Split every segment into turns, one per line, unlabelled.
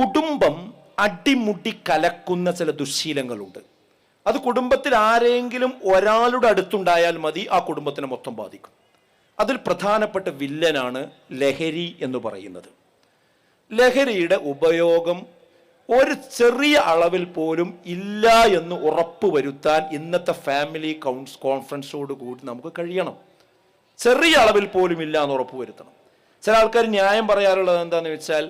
കുടുംബം അടിമുടി കലക്കുന്ന ചില ദുശ്ശീലങ്ങളുണ്ട് അത് കുടുംബത്തിൽ ആരെങ്കിലും ഒരാളുടെ അടുത്തുണ്ടായാൽ മതി ആ കുടുംബത്തിനെ മൊത്തം ബാധിക്കും. അതിൽ പ്രധാനപ്പെട്ട വില്ലനാണ് ലഹരി എന്ന് പറയുന്നത്. ലഹരിയുടെ ഉപയോഗം ഒരു ചെറിയ അളവിൽ പോലും ഇല്ല എന്ന് ഉറപ്പ് വരുത്താൻ ഇന്നത്തെ ഫാമിലി കൗൺസ് കോൺഫറൻസോട് കൂടി നമുക്ക് കഴിയണം. ചെറിയ അളവിൽ പോലും ഇല്ല എന്ന് ഉറപ്പ് വരുത്തണം ചില ആൾക്കാർ ന്യായം പറയാറുള്ളത് എന്താണെന്ന് വെച്ചാൽ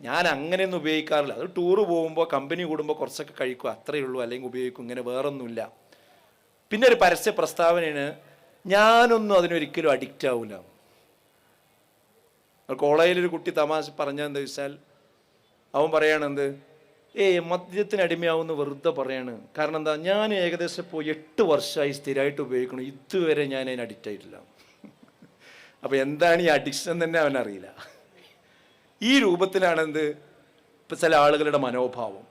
ഞാൻ അങ്ങനെയൊന്നും ഉപയോഗിക്കാറില്ല. അത് ടൂറ് പോകുമ്പോൾ കമ്പനി കൂടുമ്പോൾ കുറച്ചൊക്കെ കഴിക്കും. അത്രയേ ഉള്ളൂ. അല്ലെങ്കിൽ ഉപയോഗിക്കും. ഇങ്ങനെ വേറൊന്നുമില്ല. പിന്നെ ഒരു പരസ്യ പ്രസ്താവനയാണ് ഞാനൊന്നും അതിനൊരിക്കലും അഡിക്റ്റ് ആവില്ല കോളേജിലൊരു കുട്ടി തമാശ പറഞ്ഞത് എന്താ വെച്ചാൽ അവൻ പറയണെന്ത് ഏയ് മദ്യത്തിന് അടിമയാവുന്ന വെറുതെ പറയാണ്. കാരണം എന്താ? ഞാൻ ഏകദേശം ഇപ്പോൾ എട്ട് വർഷമായി സ്ഥിരമായിട്ട് ഉപയോഗിക്കണം ഇതുവരെ ഞാൻ അതിന് അഡിക്റ്റ് ആയിട്ടില്ല. അപ്പോൾ എന്താണ് ഈ അഡിക്ഷൻ തന്നെ അവനറിയില്ല. ഈ രൂപത്തിലാണ് എന്ത്? ഇപ്പം ചില ആളുകളുടെ മനോഭാവം.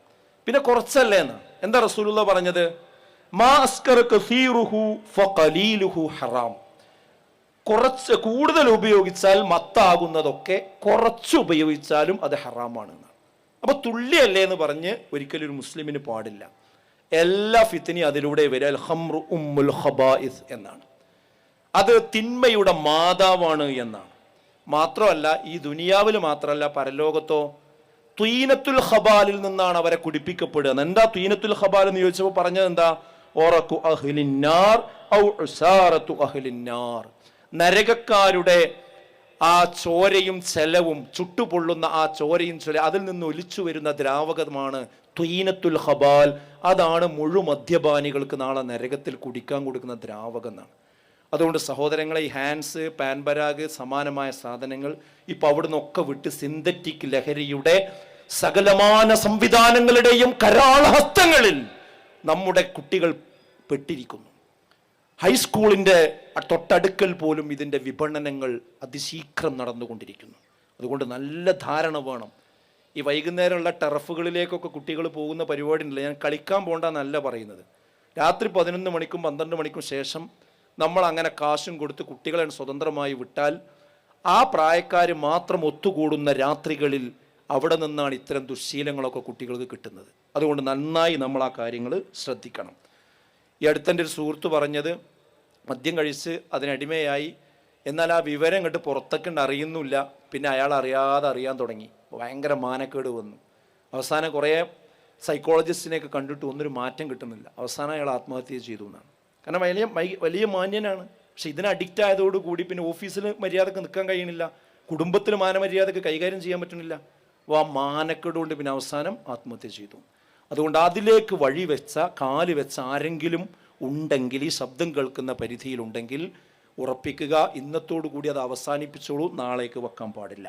പിന്നെ കുറച്ചല്ലേ എന്ന്? എന്താ റസൂലുള്ള പറഞ്ഞത്? ഹറാം. കുറച്ച് കൂടുതൽ ഉപയോഗിച്ചാൽ മത്താകുന്നതൊക്കെ കുറച്ച് ഉപയോഗിച്ചാലും അത് ഹറാമാണ് എന്നാണ് അപ്പൊ തുള്ളിയല്ലേ എന്ന് പറഞ്ഞ് ഒരിക്കലും ഒരു മുസ്ലിമിന് പാടില്ല. എല്ലാ ഫിത്തിനി അതിലൂടെ വരിക അൽ ഹംറു ഉമ്മുൽ ഹബായിസ് എന്നാണ്. അത് തിന്മയുടെ മാതാവാണ് എന്നാണ്. മാത്രമല്ല ഈ ദുനിയാവിൽ മാത്രമല്ല പരലോകത്തോ ത്വീനത്തുൽ ഹബാലിൽ നിന്നാണ് അവരെ കുടിപ്പിക്കപ്പെടുക. എന്താ ത്വീനത്തുൽ ഹബാൽ എന്ന് ചോദിച്ചപ്പോൾ പറഞ്ഞത് എന്താ? ഓറക്കു അഹ്ലിന്നാർ ഔ അഹ്ലിന്നാർ നരകക്കാരുടെ ആ ചോരയും ചെലവും ചുട്ടുപൊള്ളുന്ന ആ ചോരയും ചൊല അതിൽ നിന്ന് ഒലിച്ചു വരുന്ന ദ്രാവകമാണ് ത്വീനത്തുൽ ഹബാൽ അതാണ് മുഴു മദ്യപാനികൾക്ക് നാളെ നരകത്തിൽ കുടിക്കാൻ കൊടുക്കുന്ന ദ്രാവകം എന്നാണ്. അതുകൊണ്ട് സഹോദരങ്ങളെ ഈ ഹാൻസ് പാൻപരാഗ് സമാനമായ സാധനങ്ങൾ ഇപ്പൊ അവിടുന്ന് ഒക്കെ വിട്ട് സിന്തറ്റിക് ലഹരിയുടെ സകലമാന സംവിധാനങ്ങളുടെയും കരാളഹസ്തങ്ങളിൽ നമ്മുടെ കുട്ടികൾ പെട്ടിരിക്കുന്നു. ഹൈസ്കൂളിന്റെ തൊട്ടടുക്കൽ പോലും ഇതിന്റെ വിപണനങ്ങൾ അതിശീഘ്രം നടന്നുകൊണ്ടിരിക്കുന്നു. അതുകൊണ്ട് നല്ല ധാരണ വേണം. ഈ വൈകുന്നേരമുള്ള ടർഫുകളിലേക്കൊക്കെ കുട്ടികൾ പോകുന്ന പരിപാടി ഉണ്ടല്ലോ ഞാൻ കളിക്കാൻ പോകണ്ടെന്നല്ല പറയുന്നത്. രാത്രി പതിനൊന്ന് മണിക്കും പന്ത്രണ്ട് മണിക്കും ശേഷം നമ്മൾ അങ്ങനെ കാശും കൊടുത്ത് കുട്ടികളെ സ്വതന്ത്രമായി വിട്ടാൽ ആ പ്രായക്കാർ മാത്രം ഒത്തുകൂടുന്ന രാത്രികളിൽ അവിടെ നിന്നാണ് ഇത്തരം ദുശ്ശീലങ്ങളൊക്കെ കുട്ടികൾക്ക് കിട്ടുന്നത്. അതുകൊണ്ട് നന്നായി നമ്മൾ ആ കാര്യങ്ങൾ ശ്രദ്ധിക്കണം. ഈ അടുത്തെന്റെ ഒരു സുഹൃത്ത് പറഞ്ഞത് മദ്യം കഴിച്ച് അതിനടിമയായി എന്നാൽ ആ വിവരം കണ്ട് പുറത്തൊക്കെ അറിയുന്നില്ല. പിന്നെ അയാൾ അറിയാതെ അറിയാൻ തുടങ്ങി. ഭയങ്കര മാനക്കേട് വന്നു. അവസാനം കുറേ സൈക്കോളജിസ്റ്റിനെയൊക്കെ കണ്ടിട്ട് ഒന്നൊരു മാറ്റം കിട്ടുന്നില്ല. അവസാനം അയാൾ ആത്മഹത്യ ചെയ്തു എന്നാണ്. കാരണം വലിയ വലിയ മാന്യനാണ്. പക്ഷെ ഇതിന് അഡിക്റ്റ് ആയതോട് കൂടി പിന്നെ ഓഫീസിൽ മര്യാദയ്ക്ക് നിൽക്കാൻ കഴിയണില്ല. കുടുംബത്തിൽ മാനമര്യാദക്ക് കൈകാര്യം ചെയ്യാൻ പറ്റുന്നില്ല അപ്പോൾ ആ മാനക്കേട് കൊണ്ട് പിന്നെ അവസാനം ആത്മഹത്യ ചെയ്തു. അതുകൊണ്ട് അതിലേക്ക് വഴി വെച്ച കാൽ വെച്ച ആരെങ്കിലും ഉണ്ടെങ്കിൽ ഈ ശബ്ദം കേൾക്കുന്ന പരിധിയിലുണ്ടെങ്കിൽ ഉറപ്പിക്കുക. ഇന്നത്തോടു കൂടി അത് അവസാനിപ്പിച്ചോളൂ. നാളേക്ക് വെക്കാൻ പാടില്ല.